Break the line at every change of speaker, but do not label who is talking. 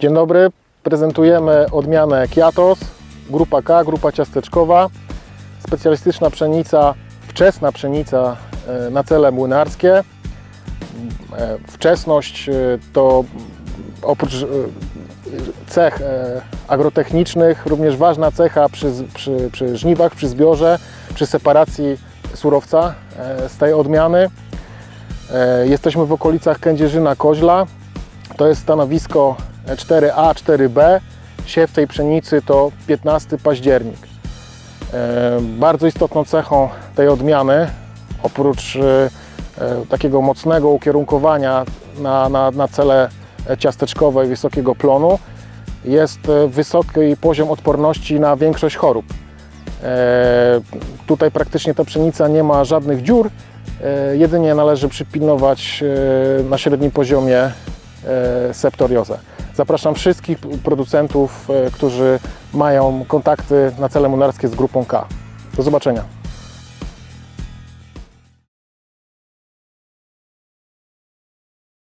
Dzień dobry, prezentujemy odmianę Kiatos, grupa K, grupa ciasteczkowa, specjalistyczna pszenica, wczesna pszenica e, na cele młynarskie. E, Wczesność e, to oprócz cech agrotechnicznych również ważna cecha przy, przy, przy żniwach, przy zbiorze, przy separacji surowca z tej odmiany. Jesteśmy w okolicach Kędzierzyna-Koźla. To jest stanowisko 4A, 4B. Siew tej pszenicy to 15 październik. E, Bardzo istotną cechą tej odmiany, oprócz e, takiego mocnego ukierunkowania na, na, na cele ciasteczkowe i wysokiego plonu, jest e, wysoki poziom odporności na większość chorób. Tutaj praktycznie ta pszenica nie ma żadnych dziur, jedynie należy przypilnować na średnim poziomie septoriozę. Zapraszam wszystkich producentów, e, którzy mają kontakty na cele munarskie z grupą K. Do zobaczenia.